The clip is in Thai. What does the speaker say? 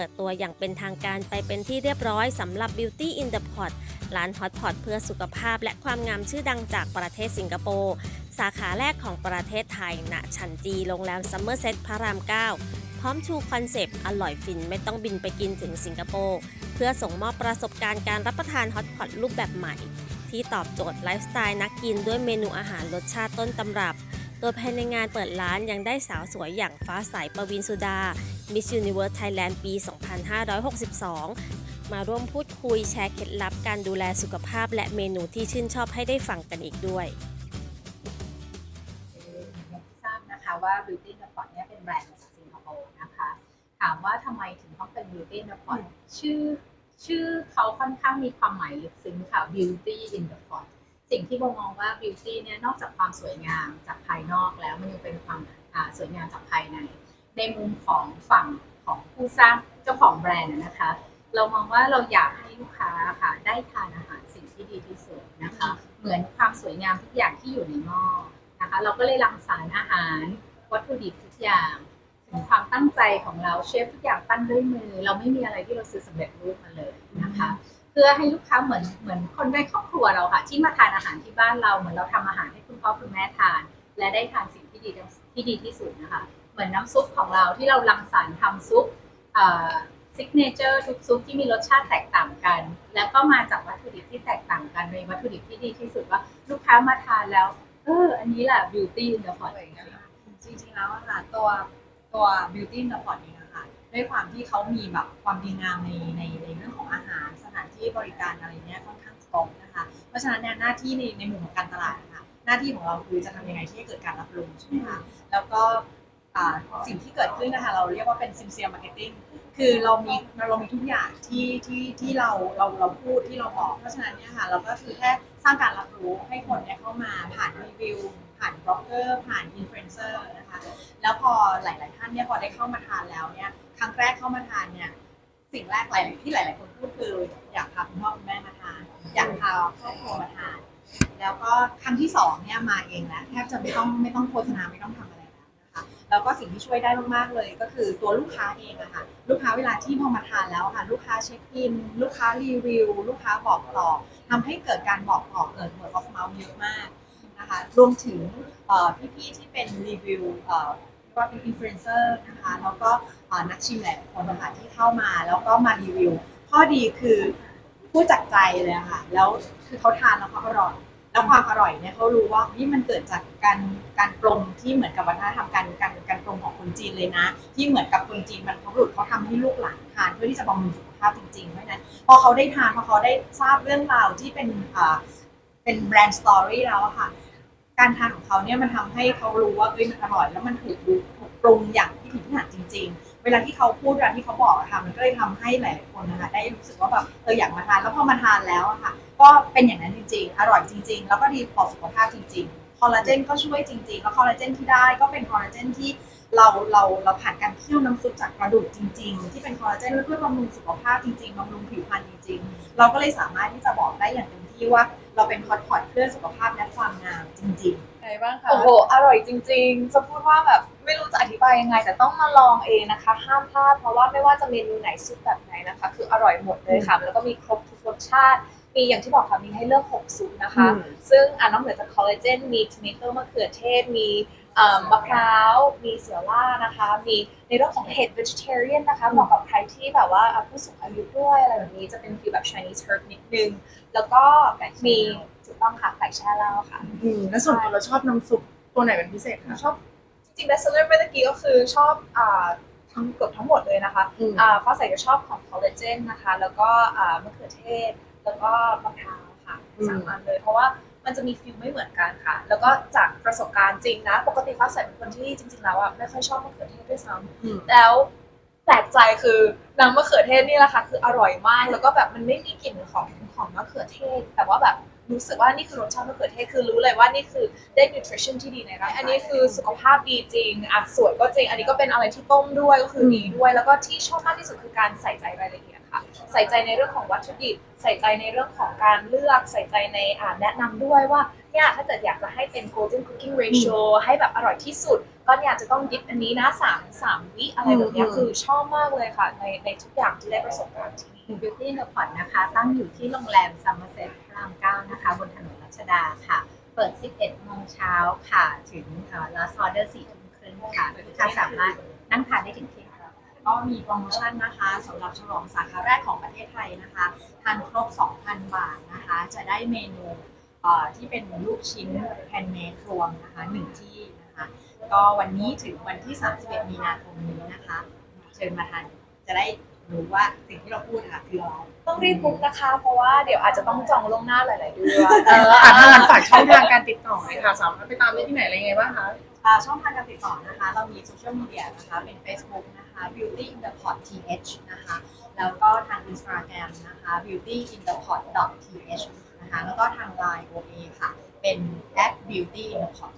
ปิดตัวอย่างเป็นทางการไปเป็นที่เรียบร้อยสำหรับ Beauty in the Pot ร้านฮอตพอตเพื่อสุขภาพและความงามชื่อดังจากประเทศสิงคโปร์ สาขาแรกของประเทศไทยณชันจีโรงแรมซัมเมอร์เซตพระราม 9 พร้อมชูคอนเซปต์อร่อยฟินไม่ต้องบินไปกินถึงสิงคโปร์ เพื่อส่งมอบประสบการณ์การรับประทานฮอตพอตรูปแบบใหม่ ที่ตอบโจทย์ไลฟ์สไตล์นักกินด้วยเมนูอาหารรสชาติต้นตำรับโดยภายในงานเปิดร้านยังได้สาวสวยอย่างฟ้าใสปวีนสุดา Miss Universe Thailand ปี 2562 มาร่วมพูดคุยแชร์เคล็ดลับการดูแลสุขภาพและเมนูที่ชื่นชอบให้ได้ฟังกันอีกด้วยอย่างที่ทราบนะคะว่า Beauty in the Pot เนี่ยเป็นแบรนด์มาจากสิงคโปร์นะคะ ถามว่าทำไมถึงต้องเป็น Beauty in the Pot ชื่อชื่อเขาค่อนข้างมีความหมายลึกซึ้งค่ะ Beauty in the Pot สิ่งที่โบมองว่า Beauty เนี่ยนอกจากความสวยงามจากภายนอกแล้วมันยังเป็นความสวยงามจากภายใน ในมุมของฝั่งของผู้สร้างเจ้าของแบรนด์นะคะ เรามองว่าเราอยากให้ลูกค้าค่ะได้ทานอาหารสิ่งที่ดีที่สุดนะคะ เหมือนความสวยงามทุกอย่างที่อยู่ในหม้อนะคะ เราก็เลยรังสรรค์อาหาร วัตถุดิบทุกอย่างถึงความตั้งใจของเราเชฟทุกอย่างปั้นด้วยมือ เราไม่มีอะไรที่เราซื้อสำเร็จรูปมาเลยนะคะ เพื่อให้ลูกค้าเหมือนเหมือนคนในครอบครัวเราค่ะ ที่มาทานอาหารที่บ้านเราเหมือนเราทำอาหารให้คุณพ่อคุณแม่ทาน และได้ทานสิ่งที่ดีที่ดีที่สุดนะคะ มือนน้ำซุปของเราที่เรารังสรรค์ทำซุปซิกเนเจอร์ทุกซุปที่มีรสชาติแตกต่างกัน แล้วก็มาจากวัตถุดิบที่แตกต่างกันในวัตถุดิบที่ดีที่สุดว่าลูกค้ามาทานแล้ว เออ อันนี้แหละ beauty in the pot จริงๆแล้วค่ะตัวตัว beauty in the pot นี้นะคะด้วยความที่เขามีแบบความดีงามในในในเรื่องของอาหารสถานที่บริการอะไรเนี้ยค่อนข้างครบนะคะเพราะฉะนั้นเนี่ยหน้าที่ในในมุมของการตลาดนะคะหน้าที่ของเราคือจะทำยังไงที่ให้เกิดการรับรู้ใช่ไหมคะแล้วก็ อ่าสิ่งที่เกิดขึ้นนะคะเราเรียกว่าเป็น sincere marketing คือเรามีเรามีทุกอย่างที่ที่ที่เราเราเราพูดที่เราบอก เพราะฉะนั้นเนี่ยค่ะเราก็คือแค่สร้างการรับรู้ให้คนเนี่ยเข้ามาผ่านรีวิว ผ่านบล็อกเกอร์ผ่านอินฟลูเอนเซอร์นะคะแล้วพอหลาย ๆ ท่านเนี่ยพอได้เข้ามาทานแล้วเนี่ยครั้งแรกเข้ามาทานเนี่ยสิ่งแรกหลายที่หลาย ๆ คนพูดคืออยากพาคุณพ่อคุณแม่มาทาน อยากพาครอบครัวมาทาน แล้วก็ครั้งที่สองเนี่ยมาเองแล้วแทบจะไม่ต้องไม่ต้องโฆษณาไม่ต้องทำอะไร แล้วก็สิ่งที่ช่วยได้มากๆเลย ก็คือตัวลูกค้าเองอะค่ะลูกค้าเวลาที่พอมาทานแล้วค่ะ ลูกค้าเช็คอิน ลูกค้ารีวิว ลูกค้าบอกต่อทำให้เกิดการบอกต่อเกิด word of mouth เยอะมากนะคะรวมถึงพี่ๆที่เป็นรีวิวเอ่อก็เป็นอินฟลูเอนเซอร์นะคะแล้วก็นักชิมหลายคนนะคะที่เข้ามาแล้วก็มารีวิว ข้อดีคือพูดจากใจเลยค่ะ แล้วคือเขาทานแล้วเขาอร่อย แล้วความอร่อยเนี่ยเขารู้ว่านี่มันเกิดจากการการปรุงที่เหมือนกับวัฒนธรรมการการการปรุงของคนจีนเลยนะ ที่เหมือนกับคนจีนมันเขาหลุดเขาทำให้ลูกหลานทานเพื่อที่จะบำรุงสุขภาพจริงๆเพราะฉะนั้นพอเขาได้ทานพอเขาได้ทราบเรื่องราวที่เป็นอ่าเป็นแบรนด์สตอรี่แล้วค่ะ การทานของเขาเนี่ยมันทำให้เขารู้ว่าเอ้ยมันอร่อยแล้วมันถูกถูกปรุงอย่างที่ถึงที่หันจริง ๆ เวลาที่เขาพูดเวลาที่เขาบอกอะค่ะมันก็เลยทำให้หลาย ๆ คนนะคะได้รู้สึกว่าแบบเอออยากมาทานแล้วพอมาทานแล้วอะค่ะ ก็เป็นอย่างนั้นจริง ๆ อร่อยจริง ๆ แล้วก็ดีต่อสุขภาพจริง ๆ คอลลาเจนก็ช่วยจริง ๆ แล้วคอลลาเจนที่ได้ก็เป็นคอลลาเจนที่เราเราเราผ่านการเคี่ยวน้ำซุปจากกระดูกจริง ๆ ที่เป็นคอลลาเจนเพื่อบำรุงสุขภาพจริง ๆ บำรุงผิวพรรณจริง ๆ เราก็เลยสามารถที่จะบอกได้อย่างเต็มที่ว่า เราเป็นฮอตพอตเพื่อสุขภาพและความงามจริง ๆ ไงบ้างคะ โอ้โห อร่อยจริงๆ จะพูดว่าแบบ ไม่รู้จะอธิบายยังไง แต่ต้องมาลองเองนะคะ ห้ามพลาดเพราะว่าไม่ว่าจะเมนูไหนซุปแบบไหนนะคะ คืออร่อยหมดเลยค่ะ แล้วก็มีครบทุกรสชาติ มีอย่างที่บอกค่ะ มีให้เลือก6ซุปนะคะ ซึ่งอ่านอกเหนือจากคอลลาเจน มีท o ม a โตมะเขือเทศ มีเอ่อมะพร้าว มีเสือล่านะคะ มีในเรื่องของเห็ด vegetarian นะคะ เหมาะกับใครที่แบบว่าอะผู้สูงอายุด้วยอะไรแบบนี้ จะเป็นฟีลแบบ Chinese herb นิดนึง แล้วก็มีถูกต้องค่ะไก่แช่เหล้าค่ะอืมแล้วส่วนตัวเราชอบน้ำซุปตัวไหนเป็นพิเศษคะชอบจ ริงๆ best seller เมื่อกี้ก็คือชอบอ่าทั้งเกือบทั้งหมดเลยนะคะอืม อ่าฟ้าใสก็ชอบของคอลลาเจนนะคะ แล้วก็อ่ามะเขือเทศ แล้วก็มะพร้าวค่ะสามอันเลย เพราะว่ามันจะมีฟิลไม่เหมือนกันค่ะ แล้วก็จากประสบการณ์จริงนะ ปกติฟ้าใสเป็นคนที่จริงๆ แล้วอะไม่ค่อยชอบมะเขือเทศด้วยซ้อืมำแล้วแปลกใจคือน้ำมะเขือเทศนี่แหละค่ะคืออร่อยมากแล้วก็แบบมันไม่มีกลิ่นของของมะเขือเทศ แต่ว่าแบบ รู้สึกว่านี่คือรสชาติมะเขือเทศคือรู้เลยว่านี่คือได้ nutrition ที่ดีในร่างกายอันนี้คือสุขภาพดีจริงอะสวยก็จริง อันนี้ก็เป็นอะไรที่ต้มด้วยก็คือดีด้วย แล้วก็ที่ชอบมากที่สุดคือการใส่ใจรายละเอียดค่ะใส่ใจในเรื่องของวัตถุดิบใส่ใจในเรื่องของการเลือกใส่ใจในอ่าแนะนำด้วยว่าเนี่ยถ้าเกิดอยากจะให้เป็น golden cooking ratio ให้แบบอร่อยที่สุด ก็เนี่ยจะต้องดิฟอันนี้นะสามสามวิอะไรแบบเนี้ยอืมคือชอบมากเลยค่ะ ในในทุกอย่างที่ได้ประสบการณ์ที่นี่ Beauty in the Pot นะคะ ตั้งอยู่ที่โรงแรมซัมเมอร์เซ็ตพ ระรามเก้านะคะบนถนนรัชดาค่ะ เปิด 11 โมงเช้าค่ะ ถึงลาสออเดอร์4ทุ่มครึ่งค่ะลูกค้าสามารถนั่งทานได้ถึงเที่ยงก็มีโปรโมชั่นนะคะสำหรับฉลองสาขาแรกของประเทศไทยนะคะทานครบ 2,000 บาทนะคะ จะได้เมนูเอ่อที่เป็นลูกชิ้นแฮนด์เมดรวมนะคะหนึ่งที่นะคะก็วันนี้ถึงวันที่ 31 มีนาคมนี้นะคะ เชิญมาทานจะได้ รู้ว่าสิ่งที่เราพูดนะคะคืออะไรต้องรีบบุ๊กนะคะ เพราะว่าเดี๋ยวอาจจะต้องจองล่วงหน้าหลายๆเดือน เอออะถ้างั้นฝากช่องทางการติดต่อหน่อยค่ะสามารถไปตามได้ที่ไหนอะไรยังไงบ้างคะ อ่าช่องทางการติดต่อนะคะ เรามีโซเชียลมีเดียนะคะ เป็น Facebook นะคะ beauty in the pot th นะคะ แล้วก็ทาง Instagram นะคะ beauty in the pot th นะคะ แล้วก็ทาง Line OA ค่ะ เป็น at beauty in the pot